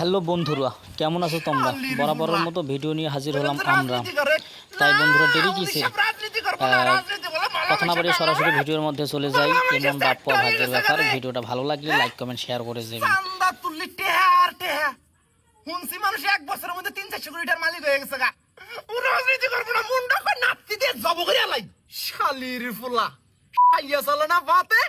Hello বন্ধুরা কেমন আছো তোমরা? বরাবরের মতো ভিডিও নিয়ে হাজির হলাম আমরা। তাই বন্ধুরা দেরি কিসে? কথা না বাড়িয়ে সরাসরি ভিডিওর মধ্যে চলে যাই এমন বাপ্য ভাগ্যের ব্যাপার ভিডিওটা ভালো লাগলে লাইক কমেন্ট শেয়ার করে দেবেন। হুনসি মানুষ এক বছরের মধ্যে তিন চারশো কোটি মালিক হয়ে গেছে গা। রাজনীতি করব না মুন্ডা নাতি দিয়ে জব করে আলাই শালির ফুলা আইয়া চলে না পাতে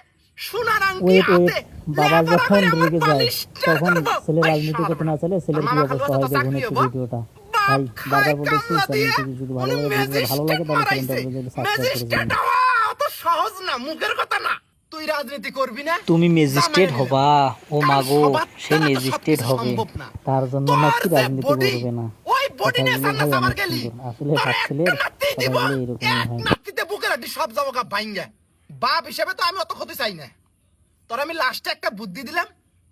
ওয়েট ওয়েট বাবা যখন রেগে যায় তখন ছেলে রাজনীতি করতে না চলে ছেলের কি অবস্থা হয় দেখুন একটু ভিডিওটা ভাই বারবার বলতেছি চ্যানেলটি যদি ভালো লাগে ভালো লাগে তাহলে চ্যানেলটা। সাবস্ক্রাইব করে হওয়া অত সহজ না মুখের কথা না। তুই রাজনীতি করবি না? তুমি ম্যাজিস্ট্রেট হবা। ও মাগো সে ম্যাজিস্ট্রেট হবে। তার জন্য নাকি রাজনীতি করবে না? ওই অনেক গেলি। আসলে কথাগুলো এরকমই হয়। নাতিতে বুকের সব যাব গা ভাইঙ্গা। বাপ হিসেবে তো আমি অত ক্ষতি চাই না। তোর আমি লাস্টে একটা বুদ্ধি দিলাম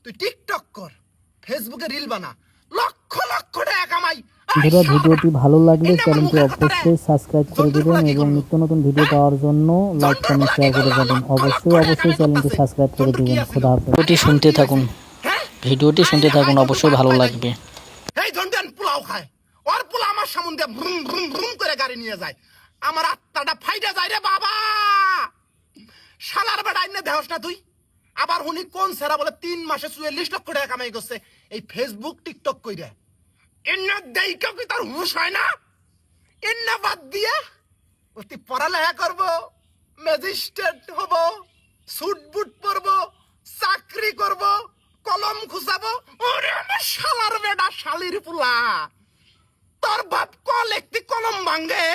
তুই টিকটক কর ফেসবুকে রিল বানা। লক্ষ লক্ষ টাকা কামাই। বন্ধুরা ভিডিওটি ভালো লাগলে চ্যানেলটি অবশ্যই সাবস্ক্রাইব করে দিবেন এবং নিত্য নতুন ভিডিও পাওয়ার জন্য লাইক কমেন্ট শেয়ার করে লক্ষ অবশ্যই অবশ্যই চ্যানেলটি সাবস্ক্রাইব করে দিবেন। খোদা হাফেজ। ভিডিওটি শুনতে থাকুন। হ্যাঁ? ভিডিওটি শুনতে থাকুন অবশ্যই ভালো লাগবে। এই জন্ডান পোলাও খায়। ওর পোলা আমার সামনে দিয়ে ভ্রুম ভ্রুম ভ্রুম করে গাড়ি নিয়ে যায়। আমার আত্মাটা ফাইটা যায় রে বাবা! শালার বেড়া এনে দেহস না তুই? আবার উনি কোন সেরা বলে তিন মাসে চুয়াল্লিশ লক্ষ টাকা কামাই করছে? এই ফেসবুক টিকটক কইরে। এনে দেইকা কি তার হুঁশ হয় না? এনে বাদ দিয়ে অতি পড়ালেখা করব ম্যাজিস্ট্রেট হব সুট বুট পরব, চাকরি করব, কলম খুঁজাবো ওরে আমার শালার বেডা শালির পুলা। তোর বাপ কল একটি কলম ভাঙ্গে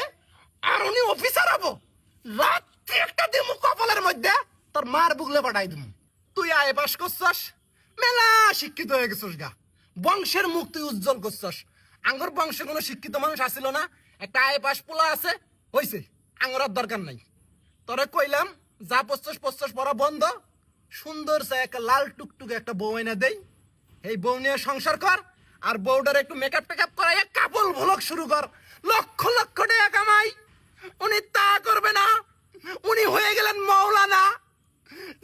আর উনি অফিসার হব। রাত্রি একটা কপালের মধ্যে তোর মার বুগলে পাঠাই দিমু। তুই আয় পাস করছস। মেলা শিক্ষিত হয়ে গেছিস গা। বংশের মুখ তুই উজ্জ্বল করছস। আঙ্গর বংশে কোনো শিক্ষিত মানুষ আসিল না। একটা আয় পাস পোলা আছে, হইছে। আঙ্গর আর দরকার নাই। তোরে কইলাম, যা পস্তস পস্তস পড়া বন্ধ। সুন্দর সে একটা লাল টুকটুকে একটা বউ এনে দেই। এই বউ নিয়ে সংসার কর, আর বউটার একটু মেকআপ টেকআপ করাইয়া কাপল ভলক শুরু কর। লক্ষ লক্ষ টাকা কামাই। উনি তা করবে না। উনি হয়ে গেলেন মৌলানা।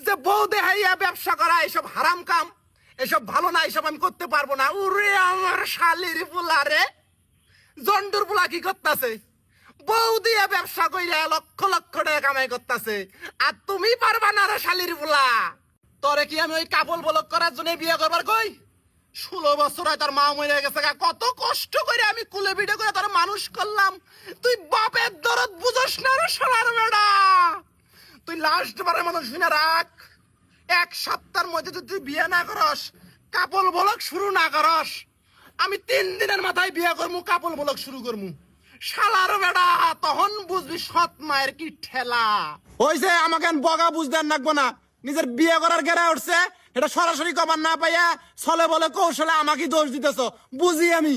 যে বউ দেহাইয়া ব্যবসা করা, এসব হারাম কাম, এসব ভালো না, এসব আমি করতে পারব না। উরে আমার শালির পোলা রে, জন্ডুর পোলা কি করতেছে? বউ দিয়া ব্যবসা কইরা লক্ষ লক্ষ টাকা কামাই করতেছে। আর তুমি পারবা না রে শালির পোলা তোরে কি আমি ওই কাপল বলক করার জন্য বিয়ে করবার কই? ষোলো বছর হয় তার মা মরে গেছে কত কষ্ট করে আমি কুলে বিটে করে তার মানুষ করলাম। তুই বাপের দরদ বুঝস না রে সোনার বেড়া। তুই লাস্ট বারের মতো শুনে রাখ। এক সপ্তাহের মধ্যে যদি তুই বিয়ে না করস, কাপল বলক শুরু না করস, আমি তিন দিনের মাথায় বিয়ে করমু কাপল বলক শুরু করমু শালার বেড়া, তখন বুঝবি সৎ মায়ের কি ঠেলা। ওই যে আমাকে বগা বুঝতে নাকবো না। নিজের বিয়ে করার গেরা উঠছে। এটা সরাসরি কবার না পাইয়া ছলে বলে কৌশলে আমাকে দোষ দিতেছ বুঝি আমি।